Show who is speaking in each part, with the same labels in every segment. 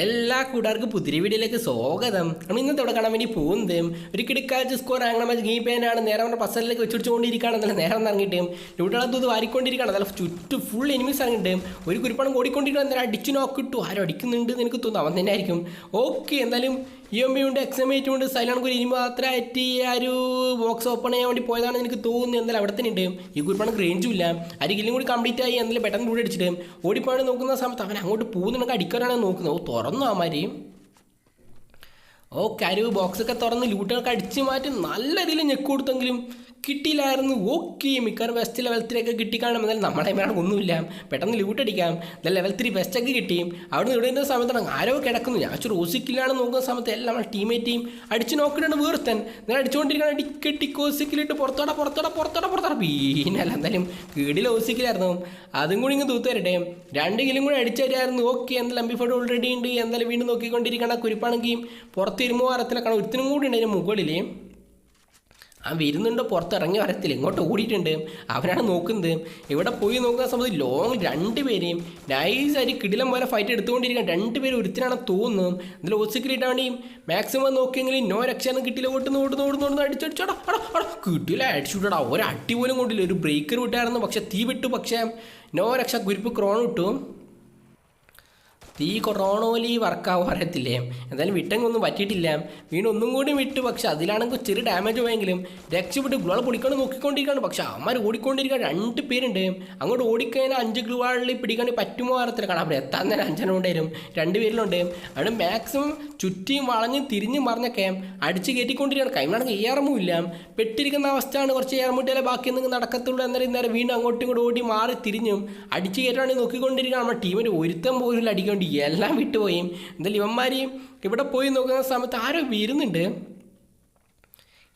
Speaker 1: എല്ലാ കൂട്ടുകാർക്കും പുതിരി വീഡിയോയിലേക്ക് സ്വാഗതം. നമ്മൾ ഇന്നത്തെ ഇവിടെ കാണാൻ വേണ്ടി പോകുന്നത് ഒരു കിടക്കാച്ച് സ്കോർ ആകണം ഗെയിം പേനാണ് നേരെ നമ്മുടെ പസലിലേക്ക് വെച്ചുകൊണ്ടിരിക്കുകയാണെന്നല്ല നേരം വന്ന് ഇറങ്ങിയിട്ട് ഇവിടെ ഇത് വാരിക്കൊണ്ടിരിക്കുകയാണ്. അതല്ല ചുറ്റും ഫുൾ എനിമീസ് ഇറങ്ങിയിട്ട് ഒരു കുരുപ്പണം ഓടിക്കൊണ്ടിരിക്കണം എന്നാലും അടിച്ചു നോക്കിട്ടു ആരും അടിക്കുന്നുണ്ട് എന്ന് എനിക്ക് തോന്നുന്നു. അവൻ തന്നെ ആയിരിക്കും. ഓക്കെ എന്തായാലും ഇ എം ബി ഉണ്ട് എക്സമേറ്റ് ഉണ്ട് സൈലൺ കുരി ഇനി മാത്രമായിട്ട് ആ ഒരു ബോക്സ് ഓപ്പൺ ചെയ്യാൻ വേണ്ടി പോയതാണെന്ന് എനിക്ക് തോന്നുന്നു. എന്തായാലും അവിടെ തന്നെ ഉണ്ട്. ഈ കുരുപ്പണം റേഞ്ചും ഇല്ല. കില്ലും കൂടി കംപ്ലീറ്റ് ആയി. എന്നാലും പെട്ടെന്ന് കൂടി അടിച്ചിട്ട് ഓടിപ്പോയാണ് നോക്കുന്ന സമയത്ത് അവൻ അങ്ങോട്ട് പോകുന്നുണ്ടെങ്കിൽ അടിക്കാനാണ് നോക്കുന്നത്. തുറന്നു മരിയും ഓ കരുവ് ബോക്സൊക്കെ തുറന്ന് ലൂട്ടുകൾക്ക് അടിച്ചു മാറ്റി നല്ല രീതിയിൽ ഞെക്ക് കൊടുത്തെങ്കിലും കിട്ടിയില്ലായിരുന്നു. ഓക്കെ മിക്കവാറും വെസ്റ്റ് ലെവൽ ത്രീ ഒക്കെ കിട്ടിക്കാണും. എന്നാലും നമ്മളെ അമ്മയാണ് ഒന്നുമില്ല. പെട്ടെന്ന് ലൂട്ട് അടിക്കാം. എന്നാൽ ലെവൽ ത്രീ വെസ്റ്റ് ഒക്കെ കിട്ടിയും. അവിടെ നിന്ന് ഇവിടെ ഇരുന്ന സമയത്താണ് ആരോ കിടക്കുന്നു. ഞാൻ വെച്ച് ഓസിക്കിലാണ് നോക്കുന്ന സമയത്ത് എല്ലാം നമ്മൾ ടീമേറ്റെയും അടിച്ച് നോക്കിയിട്ടാണ് വീർത്തൻ. എന്നാൽ അടിച്ചുകൊണ്ടിരിക്കണം ടിക്കറ്റ് കോസിക്കിലിട്ട് പുറത്തോടെ പുറത്തോടെ പുറത്തോടെ പുറത്തോടെ. പീനല്ല എന്തായാലും കീടിൽ ഓസിക്കിലായിരുന്നു അതും കൂടി ഇങ്ങ് തൂത്ത് വരട്ടെ. രണ്ട് കിലും കൂടി അടിച്ചായിരുന്നു ഓക്കെ എന്തായാലും അമ്പി ഫോട്ടോ ഓൾറെഡി ഉണ്ട്. എന്തായാലും വീണ്ടും നോക്കിക്കൊണ്ടിരിക്കണം കുരിപ്പാണെങ്കിൽ പുറത്ത് ഇരുമ്പോ വാരത്തിലൊക്കെ ഒരുത്തിനും കൂടി ഉണ്ടായിരുന്നു മുകളിൽ ആ വരുന്നുണ്ട് പുറത്തിറങ്ങി വരത്തില്ല. ഇങ്ങോട്ട് ഓടിയിട്ടുണ്ട്. അവനാണ് നോക്കുന്നത്. ഇവിടെ പോയി നോക്കുന്ന സമയത്ത് ലോങ് രണ്ടുപേരെയും നൈസായിട്ട് കിടിലം പോലെ ഫൈറ്റ് എടുത്തുകൊണ്ടിരിക്കുക രണ്ടുപേരും ഒരുത്തിനാണ് തോന്നുന്നു. ഇതിൽ ഒസിക്കിലിട്ടാൻ വേണ്ടി മാക്സിമം നോക്കിയെങ്കിലും നോ രക്ഷയൊന്നും കിട്ടിയില്ല ഓട്ടുന്നു ഓടുന്നു ഓടുന്നു ഓടുന്നു അടിച്ചടിച്ചോടാ അടാ അടാ കിട്ടിയില്ല അടിച്ചുവിട്ടടാ ഒരു അടി പോലും കൊണ്ടില്ല. ഒരു ബ്രേക്കർ വിട്ടായിരുന്നു. പക്ഷേ തീ വിട്ടു. പക്ഷേ നോ രക്ഷ കുരിപ്പ് ക്രോൺ വിട്ടു തീ കൊറോണോലി വർക്കാവും അറിയത്തില്ലേ എന്തായാലും വിട്ടെങ്കൊന്നും പറ്റിയിട്ടില്ല. വീണ് ഒന്നും കൂടി വിട്ട്. പക്ഷെ അതിലാണെങ്കിൽ ചെറിയ ഡാമേജ് പോയെങ്കിലും രക്ഷപ്പെട്ട് ഗ്ലൂ പൊടിക്കാണ്ട് നോക്കിക്കൊണ്ടിരിക്കുകയാണ്. പക്ഷെ അമ്മമാർ ഓടിക്കൊണ്ടിരിക്കുക രണ്ട് പേരുണ്ട്. അങ്ങോട്ട് ഓടിക്കഴിഞ്ഞാൽ അഞ്ച് ഗ്ലൂവാളിൽ പിടിക്കാണ്ട് പറ്റുമോ അറിയത്തില്ല. കാരണം അവിടെ എത്താൻ തന്നെ അഞ്ചെണ്ണം ഉണ്ടായിരുന്നു രണ്ട് പേരിലുണ്ട്. അവിടെ മാക്സിമം ചുറ്റിയും വളഞ്ഞ് തിരിഞ്ഞ് മറിഞ്ഞൊക്കെ അടിച്ച് കയറ്റിക്കൊണ്ടിരിക്കുകയാണ്. കൈമാണെങ്കിൽ ഏറമും ഇല്ല. പെട്ടിരിക്കുന്ന അവസ്ഥയാണ്. കുറച്ച് ഏറമുട്ടിയാലേ ബാക്കി എന്തെങ്കിലും നടക്കത്തുള്ളൂ. എന്നാലും ഇന്നേരം വീണ്ടും അങ്ങോട്ടും ഇങ്ങോട്ട് ഓടി മാറി തിരിഞ്ഞും അടിച്ച് കയറ്റാണെങ്കിൽ നോക്കിക്കൊണ്ടിരിക്കുകയാണ്. നമ്മുടെ ടീമിന് ഒരുത്തം പോലും അടിക്കേണ്ടി എല്ലാം വിട്ടുപോയി. എന്തായാലും ഇവന്മാരെയും ഇവിടെ പോയി നോക്കുന്ന സമയത്ത് ആരോ വരുന്നുണ്ട്.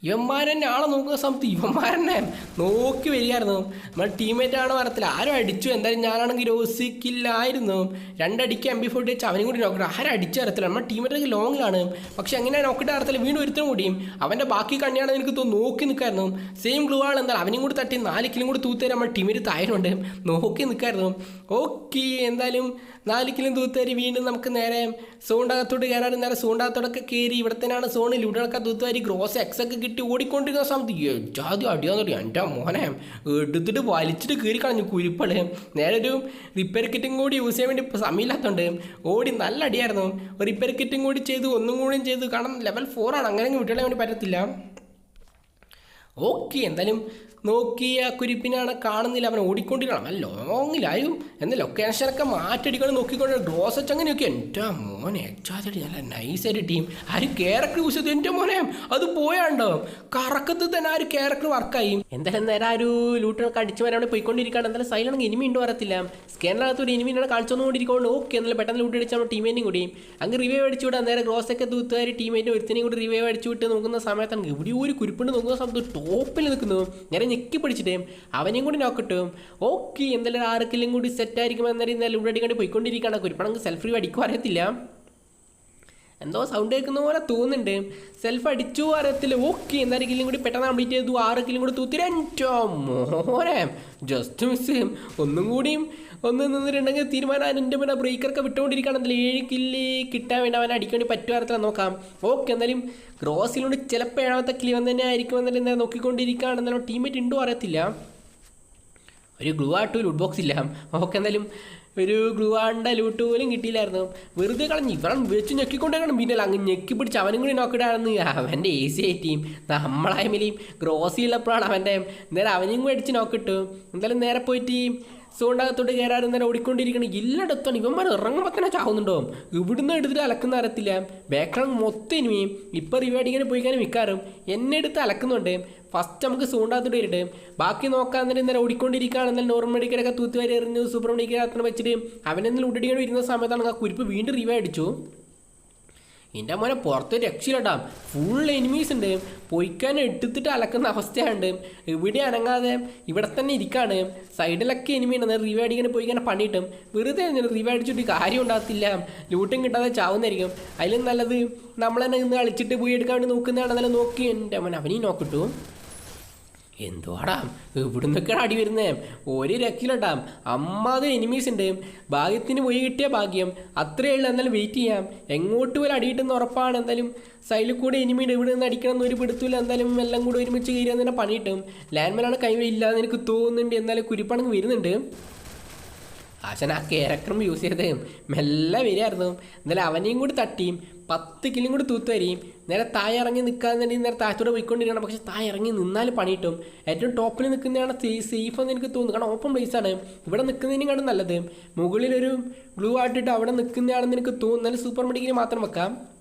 Speaker 1: ഇവന്മാരെന്നെ ആളെ നോക്കുന്ന സമയത്ത് ഇവന്മാരെന്നെ നോക്കി വരികയായിരുന്നു. നമ്മുടെ ടീംമേറ്റ് ആണ് വരത്തില്ല ആരും അടിച്ചു. എന്തായാലും ഞാനാണെങ്കിൽ രോസിക്കില്ലായിരുന്നു. രണ്ടടിക്ക് എം ബി ഫോർട്ടി വെച്ച് അവനും കൂടി നോക്കണം ആരും അടിച്ചു വരത്തില്ല നമ്മുടെ ടീമേറ്റ് ലോങ്ങിലാണ് പക്ഷെ എങ്ങനെ നോക്കിയിട്ട് വരത്തില്ല വീണ്ടും ഒരുത്തനും കൂടിയും അവന്റെ ബാക്കി കണ്ണിയാണ് എനിക്ക് തോന്നുന്നു നോക്കി നിൽക്കായിരുന്നു. സെയിം ഗ്ലൂ ആണ് എന്തായാലും. അവനും കൂടി തട്ടി നാല് കിലും കൂടി തൂത്തേരാൻ നമ്മുടെ ടീമേറ്റ് തായനുണ്ട് നോക്കി നിൽക്കായിരുന്നു. ഓക്കെ എന്തായാലും നാല് കിലും തൂത്തേരി വീണ്ടും നമുക്ക് നേരെ സോണ്ടകത്തോട്ട് കയറാറ് നേരെ സോണ്ടകത്തോടൊക്കെ കയറി ഇവിടെ തന്നെയാണ് സോണിൽ ഇവിടെ ഒക്കെ തൂത്തുവാരി ഗ്രോസ് എക്സ് ഒക്കെ കിട്ടി ഓടിക്കൊണ്ടിരിക്കുന്ന സമയത്ത് ജാതി അടിയാന്ന് പറയും എന്റെ മോനെ. എടുത്തിട്ട് വലിച്ചിട്ട് കീറി കളഞ്ഞു കുരിപ്പൾ നേരെ ഒരു റിപ്പയർ കിറ്റും കൂടി യൂസ് ചെയ്യാൻ വേണ്ടി സമയമില്ലാത്തതുകൊണ്ട് ഓടി നല്ല അടിയായിരുന്നു. റിപ്പയർ കിറ്റും കൂടി ചെയ്തു ഒന്നും കൂടിയും ചെയ്തു. കാരണം ലെവൽ ഫോറാണ് അങ്ങനെ വിട്ടുകളയാൻ വേണ്ടി പറ്റത്തില്ല. ഓക്കെ എന്തായാലും നോക്കി ആ കുരിപ്പിനാണ് കാണുന്നില്ല. അവൻ ഓടിക്കൊണ്ടിരിക്കണം. അല്ല ലോങ്ങിലായും എന്ന ലൊക്കേഷനൊക്കെ മാറ്റടിക്കണം നോക്കിക്കൊണ്ട് ഡ്രോസ് വെച്ച് അങ്ങനെയൊക്കെ. എന്റെ മോനെ എച്ചാതി നല്ല നൈസായിട്ട് ടീം ആരും ക്യാരക്ടർ യൂസ് ചെയ്തു. എന്റെ മോനെ അത് പോയാണ്ടോ? കറക്കത്തിൽ തന്നെ ആ ഒരു ക്യാരക്ടർ വർക്കായി എന്തായാലും നേരെ ആ ഒരു ലൂട്ടിനൊക്കെ അടിച്ചു വരാൻ അവിടെ പോയിക്കൊണ്ടിരിക്കുകയാണ് എന്തായാലും സൈലാണെങ്കിൽ ഇനിമി ഉണ്ടോ അറിയത്തില്ല സ്കാനറിനകത്ത് ഒരു ഇനിമിനാണ് കളിച്ചോന്നുകൊണ്ടിരിക്കൊണ്ട് ഓക്കെ എന്നാലും പെട്ടെന്ന് ലൂട്ട് അടിച്ചാൽ ടീമേറ്റും കൂടി. അങ്ങ് റിവൈവ് അടിച്ചു വിടാം. നേരെ ഗ്രോസ് ഒക്കെ തൂത്തുകാരി ടീമേറ്റ് ഒരുത്തിനെയും കൂടി റിവൈവ് അടിച്ചു വിട്ട് നോക്കുന്ന സമയത്താണ് ഇവിടെ ഒരു കുരിപ്പുണ്ട് നോക്കുന്ന സമയത്ത് ടോപ്പിൽ നിൽക്കുന്നു. ഞാൻ ഞെക്കി പിടിച്ചിട്ട് അവനെയും കൂടി നോക്കട്ടും ഓക്കെ എന്തായാലും ആർക്കെല്ലാം കൂടി സെറ്റ് ആയിരിക്കും എന്നാലും ഇന്നലെ ഇവിടെ അടിക്കാണ്ട് പോയിക്കൊണ്ടിരിക്കുകയാണ്. കുരിപ്പണെങ്കിൽ സെൽഫ് ഫ്രീ അടിക്കും എന്തോ സൗണ്ട് കേൾക്കുന്ന പോലെ തോന്നുന്നുണ്ട്. സെൽഫ് അടിച്ചു അറിയത്തില്ല ഓക്കെ എന്തായാലും കൂടി പെട്ടെന്ന് കംപ്ലീറ്റ് ചെയ്തു ആറ് കിലും കൂടി തൂത്തി രണ്ടോ മോനെ. ജസ്റ്റ് മിസ് ചെയ്യും ഒന്നും കൂടിയും ഒന്ന് നിന്നിട്ടുണ്ടെങ്കിൽ തീരുമാനം എന്റെ പിന്നെ ബ്രേക്കറൊക്കെ വിട്ടുകൊണ്ടിരിക്കുകയാണെന്നില്ല ഏഴ് കില്ല് കിട്ടാൻ വേണ്ടി അവനെ അടിക്കാൻ വേണ്ടി അത്ര നോക്കാം. ഓക്കെ എന്തായാലും ഗ്രോസിലൂടെ ചിലപ്പോൾ ഏഴാമത്തെ കിളി വന്ന് തന്നെ ആയിരിക്കും എന്നാലും എന്താ നോക്കിക്കൊണ്ടിരിക്കുകയാണെന്നാലും ടീമേറ്റ് ഉണ്ടോ അറിയത്തില്ല. ഒരു ഗ്ലൂ ആട്ടു ഒരു ബോക്സ് ഇല്ല. ഓക്കെ എന്തായാലും ഒരു ഗ്ലുവാണ്ട ലൂട്ട് പോലും കിട്ടിയില്ലായിരുന്നു. വെറുതെ കളഞ്ഞ്. ഇവൻ വെച്ച് ഞെക്കിക്കൊണ്ടേക്കണം. പിന്നെ അങ്ങ് ഞെക്കി പിടിച്ച് അവനും കൂടി നോക്കിയിട്ടായിരുന്നു അവന്റെ എ സി ആയിട്ടും ടീം നമ്മളായ്മയിലും ഗ്രോസി ഉള്ളപ്പോഴാണ് അവന്റെ നേരെ അവനെയും കൂടി അടിച്ച് നോക്കിട്ടു എന്തായാലും നേരെ പോയിട്ട് സോണ്ടകത്തോട്ട് കയറാനും തന്നെ ഓടിക്കൊണ്ടിരിക്കണം എല്ലായിടത്താണ് ഇവന്മാർ ഇറങ്ങുമ്പോൾ തന്നെ ചാവുന്നുണ്ടോ? ഇവിടുന്ന് എടുത്തിട്ട് അലക്കുന്ന അറിയത്തില്ല ബാക്ക്ഗ്രൗണ്ട് മൊത്തം ഇനിയും. ഇപ്പം റിവേഡിങ്ങനെ പോയിക്കാനും മിക്കാറും. എന്നെ എടുത്ത് അലക്കുന്നുണ്ട്. ഫസ്റ്റ് നമുക്ക് സൂണ്ടാത്തോട്ട് വരിട്ട് ബാക്കി നോക്കാൻ തന്നെ ഇന്നലെ ഓടിക്കൊണ്ടിരിക്കുകയാണ് എന്നാൽ നോർമൽ മെഡിക്കലൊക്കെ തൂത്തുവാരി എറിഞ്ഞു സൂപ്പർ മെഡിക്കൽ അത്ര വെച്ചിട്ട് അവനെന്നാൽ ഉടടിയാണ് വരുന്ന സമയത്താണ് ആ കുരിപ്പ് വീണ്ടും റിവേ അടിച്ചു. എന്റെ മോനെ പുറത്ത് രക്ഷയിലിടാം ഫുൾ എനിമീസ് ഉണ്ട്. പൊയ്ക്കാൻ എടുത്തിട്ട് അലക്കുന്ന അവസ്ഥയുണ്ട് ഇവിടെ അനങ്ങാതെ? ഇവിടെ തന്നെ ഇരിക്കാണ്. സൈഡിലൊക്കെ എനിമി ഉണ്ട് റിവ്യൂ അടിക്കാൻ പോയിക്കാൻ പണിയിട്ടും. വെറുതെ റിവ്യൂ അടിച്ചിട്ട് കാര്യം ഉണ്ടാകത്തില്ല. ലൂട്ടും കിട്ടാതെ ചാവുന്നതായിരിക്കും. അതിലും നല്ലത് നമ്മൾ തന്നെ ഇന്ന് കളിച്ചിട്ട് പോയി എടുക്കാൻ വേണ്ടി നോക്കുന്നതാണ് നല്ല നോക്കി. എന്റെ മോനെ അവനെയും നോക്കിട്ടു എന്തുവാടാ? ഇവിടുന്നൊക്കെയാണ് അടി വരുന്നേ? ഒരു രക്കിലട്ടാ അമ്മാതിരി എനിമീസ് ഉണ്ട്. ഭാഗ്യത്തിന് പോയി കിട്ടിയ ഭാഗ്യം. അത്രയേ ഉള്ളൂ. എന്നാലും വെയിറ്റ് ചെയ്യാം. എങ്ങോട്ട് പോലും അടിയിട്ടെന്ന് ഉറപ്പാണ്. എന്തായാലും സൈഡിൽ കൂടെ എനിമി ഇവിടെ നിന്ന് അടിക്കണം ഒരു പിടുത്തില്ല എന്തായാലും എല്ലാം കൂടെ ഒരുമിച്ച് കയറിയാൽ തന്നെ പണിയിട്ടും ലാൻഡ്മാനാണ് കൈവില്ലാതെ എനിക്ക് തോന്നുന്നുണ്ട്. എന്നാലും കുരിപ്പണങ്ങ് വരുന്നുണ്ട്. ആശാൻ ആ ക്യാരക്ടറും യൂസ് ചെയ്തത്. മെല്ലെ വരികയായിരുന്നു. എന്നാലും അവനെയും കൂടി തട്ടിയും പത്ത് കിലും കൂടി തൂത്ത് നേരെ താഴെ ഇറങ്ങി നിൽക്കാന്നുണ്ടെങ്കിൽ നേരെ താഴത്തോടെ പോയിക്കൊണ്ടിരിക്കണം പക്ഷേ താഴെ ഇറങ്ങി നിന്നാൽ പണി കിട്ടും ഏറ്റവും ടോപ്പിൽ നിൽക്കുന്നതാണ് സേഫ് എന്ന് എനിക്ക് തോന്നുന്നു. കാരണം ഓപ്പൺ പ്ലേസ് ആണ്. ഇവിടെ നിൽക്കുന്നതിനേക്കാണ് നല്ലത്. മുകളിലൊരു ഗ്ലൂ ആയിട്ടിട്ട് അവിടെ നിൽക്കുന്നതാണെന്ന് എനിക്ക് തോന്നുന്നാൽ സൂപ്പർ മെഡിക്കൽ മാത്രം വെക്കാം.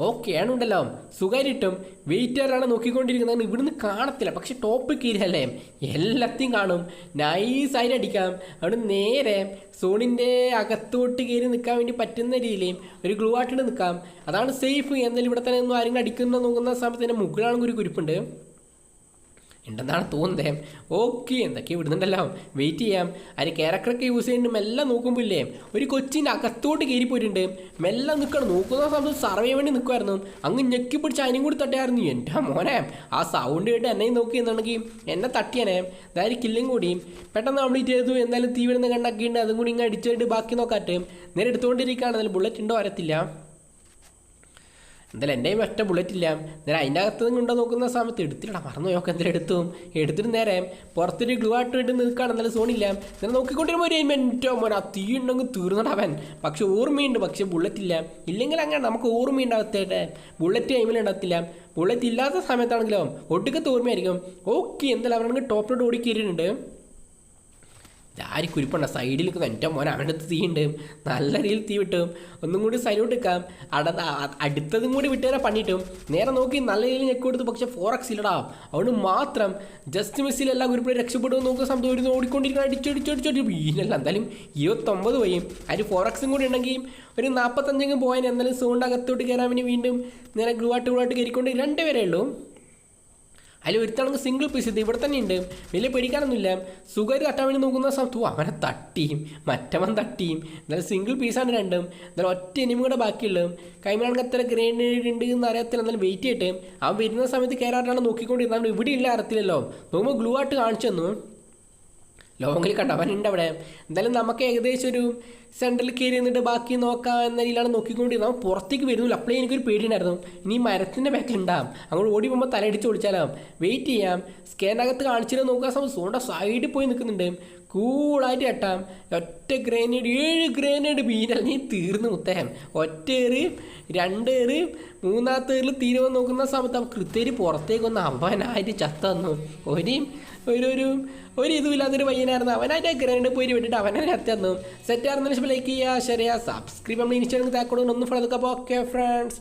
Speaker 1: ഓക്കെ ആണുണ്ടല്ലോ. സുഖമായിട്ടും വെയിറ്ററാണ് നോക്കിക്കൊണ്ടിരിക്കുന്നത് ഇവിടുന്ന് കാണത്തില്ല. പക്ഷെ ടോപ്പ് കീരല്ലേ എല്ലാத்தைയും കാണും. നൈസായിട്ട് അടിക്കാം. അവിടെ നേരെ സോണിന്റെ അകത്തോട്ട് കയറി നിൽക്കാൻ വേണ്ടി പറ്റുന്ന രീതിയിൽ ഒരു ഗ്ലൂ ആയിട്ട് നിൽക്കാം. അതാണ് സേഫ് എന്നാലും ഇവിടെ തന്നെ ഒന്നും ആരെങ്കിലും അടിക്കുന്ന നോക്കുന്ന സമയത്ത് തന്നെ മുകളിലാണെങ്കിൽ ഒരു കുരിപ്പുണ്ട്. ഉണ്ടെന്നാണ് തോന്നുന്നത് ഓക്കെ എന്തൊക്കെ വിടുന്നുണ്ടല്ലോ. വെയിറ്റ് ചെയ്യാം. അതിന് ക്യാരക്ടറൊക്കെ യൂസ് ചെയ്യുന്നുണ്ട്. മെല്ലെ നോക്കുമ്പോൾ ഇല്ലേ ഒരു കൊച്ചിന്റെ അകത്തോട്ട് കയറി പോയിട്ടുണ്ട് മെല്ലെ നിൽക്കണം നോക്കുന്ന സമയത്ത് സർവേ വേണ്ടി നിൽക്കുമായിരുന്നു അങ്ങ് ഞെക്കി പിടിച്ച് അതിനും കൂടി തട്ടിയായിരുന്നു. എന്റെ മോനെ ആ സൗണ്ട് കേട്ട് എന്നെയും നോക്കി എന്നുണ്ടെങ്കിൽ എന്നെ തട്ടിയനെ. അതായത് കില്ലും കൂടി. പെട്ടെന്ന് കംപ്ലീറ്റ് ചെയ്തു. എന്തായാലും തീ വിടുന്ന അതും കൂടി ഇങ്ങനെ അടിച്ചിട്ട് ബാക്കി നോക്കാട്ട്. നേരെ എടുത്തുകൊണ്ടിരിക്കുകയാണ് ബുള്ളറ്റ് ഉണ്ടോ? വരത്തില്ല. എന്തായാലും എന്റെയും ഒറ്റ ബുള്ളറ്റ് ഇല്ല. നേരെ അതിന്റെ അകത്ത് നിന്ന് നോക്കുന്ന സമയത്ത് എടുത്തില്ലടാ. മറന്നു നോക്കാം എന്തായാലും എടുത്തു? എടുത്തിട്ട് നേരെ പുറത്തൊരു ഗ്ലൂ ആയിട്ട് ഇട്ട് നിൽക്കുകയാണ്. എന്നാലും സോണില്ല നേരെ നോക്കിക്കൊണ്ടിരുമ്പോൾ ഒരു മിനിറ്റോ മോൻ ആ തീ ഉണ്ടെങ്കിൽ തീർന്നടാ അവൻ. പക്ഷെ ഓർമ്മയുണ്ട് പക്ഷെ ബുള്ളറ്റ് ഇല്ല. ഇല്ലെങ്കിൽ അങ്ങനെ നമുക്ക് ഓർമ്മയുണ്ടാകത്തേട്ടെ ബുള്ളറ്റ് ടൈമിൽ ഉണ്ടാകത്തില്ല. ബുള്ളറ്റ് ഇല്ലാത്ത സമയത്താണെങ്കിലോ ഒട്ടുക്കത്ത് ഓർമ്മയായിരിക്കും. ഓക്കെ എന്തായാലും അവരാണെങ്കിൽ ടോപ്പിലോട്ട് ഓടി കയറിയിട്ടുണ്ട്. ആര് കുരിപ്പണ്ട. സൈഡിൽ നിൽക്കുന്ന എന്റെ മോൻ അവന്റെ അടുത്ത് തീ ഉണ്ട് നല്ല രീതിയിൽ തീ വിട്ടും. ഒന്നും കൂടി സൈലോട്ട് നിൽക്കാം. അട അടുത്തതും കൂടി വിട്ടുതരാൻ പണിയിട്ടും. നേരെ നോക്കി നല്ല രീതിയിൽ ഞെക്കി കൊടുത്തു പക്ഷേ ഫോർ എക്സ് ഇല്ലടാ. അതുകൊണ്ട് മാത്രം ജസ്റ്റ് മിസ്സിൽ എല്ലാ കുരിപ്പിടെ രക്ഷപ്പെടും നോക്കുന്ന സംഭവം ഓടിക്കൊണ്ടിരിക്കണം അടിച്ചടിച്ചടിച്ചടി. വീണല്ല എന്തായാലും ഇരുപത്തൊമ്പത് പോയി. അതിന് ഫോർ എക്സും കൂടി ഉണ്ടെങ്കിൽ ഒരു നാൽപ്പത്തഞ്ചെങ്കിലും പോയാൽ എന്നാലും സോണിന്റെ അകത്തോട്ട് കയറാൻ വേണ്ടി വീണ്ടും നേരെ ഗ്ലൂ ആയിട്ട് കയറിക്കൊണ്ട് രണ്ടുപേരേ ഉള്ളൂ. അതിൽ ഒരുത്താണെങ്കിൽ സിംഗിൾ പീസ് ഇത് ഇവിടെ തന്നെ ഉണ്ട്. വലിയ പേടിക്കാനൊന്നുമില്ല. സുഖം തട്ടാൻ വേണ്ടി നോക്കുന്ന സമയത്ത് അവനെ തട്ടിയും മറ്റവൻ തട്ടിയും. എന്നാലും സിംഗിൾ പീസാണ് രണ്ടും. എന്നാലും ഒറ്റ എനിമി കൂടെ ബാക്കിയുള്ളതും. കൈമാണെങ്കിൽ എത്ര ഗ്രേനേഡ് ഉണ്ട് എന്ന് അറിയത്തില്ല. എന്നാലും വെയിറ്റ് ചെയ്തിട്ട് അവൻ വരുന്ന സമയത്ത് കയറാട്ടാണ് നോക്കിക്കൊണ്ടിരുന്നത്. ഇവിടെ ഇല്ല അറിയത്തില്ലല്ലോ. നോക്കുമ്പോൾ ഗ്ലൂ ആയിട്ട് കാണിച്ചു തന്നു. ലോങ്ങിൽ കണ്ട? അവനുണ്ട് അവിടെ. എന്തായാലും നമുക്ക് ഏകദേശം ഒരു സെൻട്രൽ കയറി നിന്നിട്ട് ബാക്കി നോക്കാം എന്ന രീതിയിലാണ് നോക്കിക്കൊണ്ടിരുന്നത്. അവൻ പുറത്തേക്ക് വരുന്നില്ല. അപ്പോഴേ എനിക്കൊരു പേടിയുണ്ടായിരുന്നു. ഇനി മരത്തിന്റെ ബാക്കിലുണ്ടാകും അങ്ങോട്ട് ഓടി പോകുമ്പോൾ തലയടിച്ച് ഓടിച്ചാലാം വെയിറ്റ് ചെയ്യാം. സ്കാനകത്ത് കാണിച്ചിട്ട് നോക്കാൻ സമയം. സോണ്ട സൈഡിൽ പോയി നിൽക്കുന്നുണ്ട്. കൂളായിട്ട് കെട്ടാം. ഒറ്റ ഗ്രേനേഡ് ഏഴ് ഗ്രേനേഡ് വീരൽ നീ തീർന്നു മുത്തേം ഒറ്റ ഏറ് രണ്ട് ഏറ് മൂന്നാമത്തെ ഏറിൽ തീരുവാൻ നോക്കുന്ന സമയത്ത് അവൻ കൃത്യര് പുറത്തേക്ക് അവനായിട്ട് ചത്ത തന്നു ഒരു ഒരു ഒരു ഒരു ഇതുമില്ലാത്തൊരു പയ്യനായിരുന്നു. അവനായിട്ട് ഗ്രൈൻഡ് പോയി വിട്ടിട്ട് അവനെ ചത്ത തന്നു. സെറ്റ് ആയിരുന്നു ലൈക്ക് ചെയ്യുക ശരിയാ സബ്സ്ക്രൈബ് നമ്മൾ ഇൻസ്റ്റാഗ്രാമിൽ താക്കോടുകൊണ്ട് ഒന്ന് ഫോളോ അപ്പോൾ ഓക്കെ ഫ്രണ്ട്സ്